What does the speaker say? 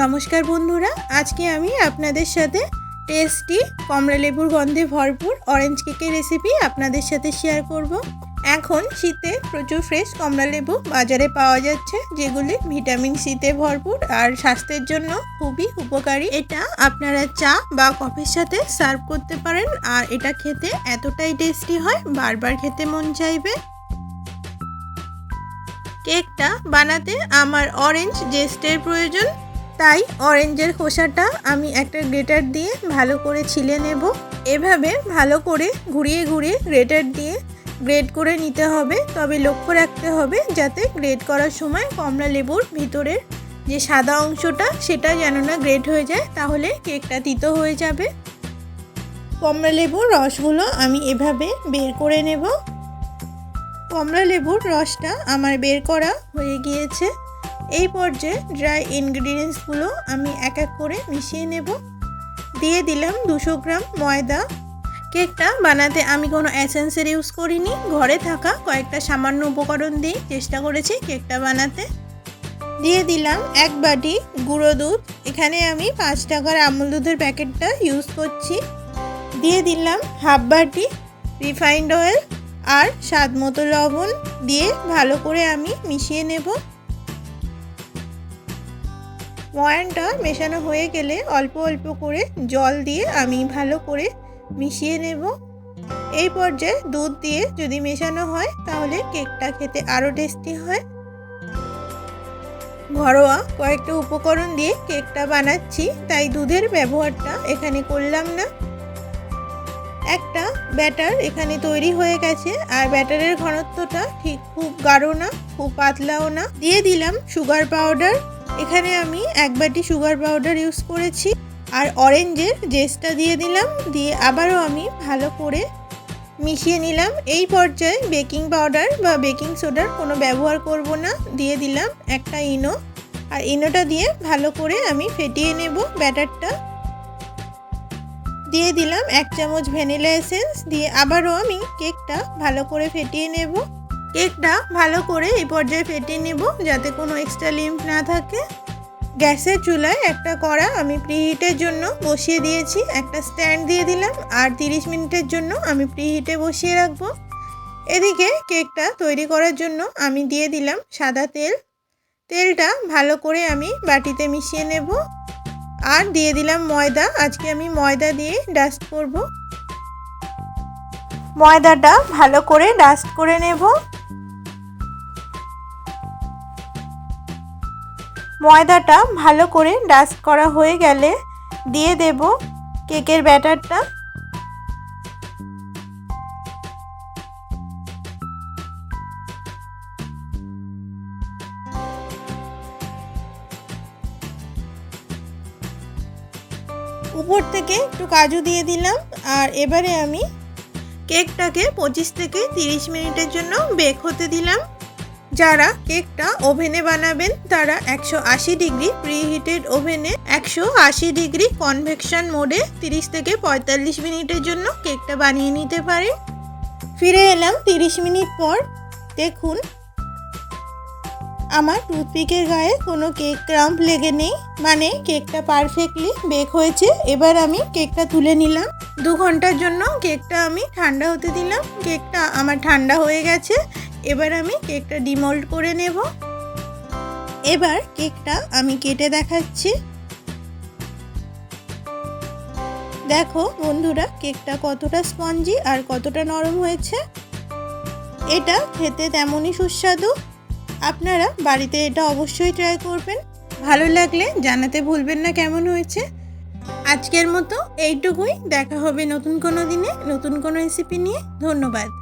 নমস্কার বন্ধুরা, আজকে আমি আপনাদের সাথে টেস্টি কমলা লেবুর গন্ধে ভরপুর অরেঞ্জ কেকের রেসিপি আপনাদের সাথে শেয়ার করব। এখন শীতে প্রচুর ফ্রেশ কমলা লেবু বাজারে পাওয়া যাচ্ছে, যেগুলি ভিটামিন সিতে ভরপুর আর স্বাস্থ্যের জন্য খুবই উপকারী। এটা আপনারা চা বা কফির সাথে সার্ভ করতে পারেন আর এটা খেতে এতটাই টেস্টি হয়, বারবার খেতে মন চাইবে। কেকটা বানাতে আমার অরেঞ্জ জেস্টের প্রয়োজন। তাই অরেঞ্জের খোসাটা আমি একটা গ্রেটার দিয়ে ভালো করে ছিলে নেব। এভাবে ভালো করে ঘুরিয়ে ঘুরিয়ে গ্রেটার দিয়ে গ্রেড করে নিতে হবে। তবে লক্ষ্য রাখতে হবে যাতে গ্রেড করার সময় কমলা লেবুর ভিতরের যে সাদা অংশটা, সেটা যেন না গ্রেড হয়ে যায়, তাহলে কেকটা তিতো হয়ে যাবে। কমলা লেবুর রসগুলো আমি এভাবে বের করে নেব। কমলা লেবুর রসটা আমার বের করা হয়ে গিয়েছে। এই পর্যায়ে ড্রাই ইনগ্রিডিয়েন্টসগুলো আমি এক এক করে মিশিয়ে নেব। দিয়ে দিলাম দুশো গ্রাম ময়দা। কেকটা বানাতে আমি কোনো অ্যাসেন্সের ইউজ করিনি। ঘরে থাকা কয়েকটা সামান্য উপকরণ দিয়ে চেষ্টা করেছি কেকটা বানাতে। দিয়ে দিলাম এক বাটি গুঁড়ো দুধ। এখানে আমি পাঁচ টাকার আমুল দুধের প্যাকেটটা ইউজ করছি। দিয়ে দিলাম হাফ বাটি রিফাইন্ড অয়েল আর স্বাদ মতো লবণ। দিয়ে ভালো করে আমি মিশিয়ে নেব। ময়ানটা মেশানো হয়ে গেলে অল্প অল্প করে জল দিয়ে আমি ভালো করে মিশিয়ে নেব। এই পর্যায়ে দুধ দিয়ে যদি মেশানো হয়, তাহলে কেকটা খেতে আরও টেস্টি হয়। ঘরোয়া কয়েকটা উপকরণ দিয়ে কেকটা বানাচ্ছি, তাই দুধের ব্যবহারটা এখানে করলাম না। একটা ব্যাটার এখানে তৈরি হয়ে গেছে, আর ব্যাটারের ঘনত্বটা ঠিক খুব গাঢ় না, খুব পাতলাও না। দিয়ে দিলাম সুগার পাউডার। এখানে আমি এক বাটি সুগার পাউডার ইউজ করেছি আর অরেঞ্জের জেসটা দিয়ে দিলাম, দিয়ে আবারও আমি ভালো করে মিশিয়ে নিলাম। এই পর্যায়ে বেকিং পাউডার বা বেকিং সোডার কোনো ব্যবহার করব না, দিয়ে দিলাম একটা ইনো। আর ইনোটা দিয়ে ভালো করে আমি ফেটিয়ে নেব ব্যাটারটা। দিয়ে দিলাম এক চামচ ভ্যানিলা এসেন্স, দিয়ে আবারও আমি কেকটা ভালো করে ফেটিয়ে নেব। কেকটা ভালো করে এই পর্যায়ে ফেটিয়ে নেব যাতে কোনো এক্সট্রা লিম্ফ না থাকে। গ্যাসের চুলায় একটা কড়া আমি প্রিহিটের জন্য বসিয়ে দিয়েছি, একটা স্ট্যান্ড দিয়ে দিলাম আর 30 মিনিটের জন্য আমি প্রিহিটে বসিয়ে রাখব। এদিকে কেকটা তৈরি করার জন্য আমি দিয়ে দিলাম সাদা তেল। তেলটা ভালো করে আমি বাটিতে মিশিয়ে নেব। আর দিয়ে দিলাম ময়দা, আজকে আমি ময়দা দিয়ে ডাস্ট করব। ময়দাটা ভালো করে ডাস্ট করে নেব। ময়দাটা ভালো করে ডাস্ট করা হয়ে গেলে দিয়ে দেব কেকের ব্যাটারটা উপর থেকে একটু কাজু দিয়ে দিলাম আর এবারে আমি কেকটাকে পঁচিশ থেকে তিরিশ মিনিটের জন্য বেক হতে দিলাম। যারা কেকটা ওভেনে বানাবেন, তারা একশো আশি ডিগ্রি প্রিহিটেড ওভেনে, একশো আশি ডিগ্রি কনভেকশন মোডে তিরিশ থেকে পঁয়তাল্লিশ মিনিটের জন্য কেকটা বানিয়ে নিতে পারে ফিরে এলাম তিরিশ মিনিট পর। দেখুন আমার টুথপিকের গায়ে কোনো কেক ক্রাম্প লেগে নেই মানে কেকটা পারফেক্টলি বেক হয়েছে। এবার আমি কেকটা তুলে নিলাম। দু ঘণ্টার জন্য কেকটা আমি ঠান্ডা হতে দিলাম। কেকটা আমার ঠান্ডা হয়ে গেছে। এবার আমি কেকটা ডিমোল্ড করে নেব। এবার কেকটা আমি কেটে দেখাচ্ছি। দেখো বন্ধুরা, কেকটা কতটা স্পঞ্জি আর কতটা নরম হয়েছে। এটা খেতে তেমনই সুস্বাদু। আপনারা বাড়িতে এটা অবশ্যই ট্রাই করবেন। ভালো লাগলে জানাতে ভুলবেন না কেমন হয়েছে। আজকের মতো এইটুকুই। দেখা হবে নতুন কোনো দিনে, নতুন কোনো রেসিপি নিয়ে। ধন্যবাদ।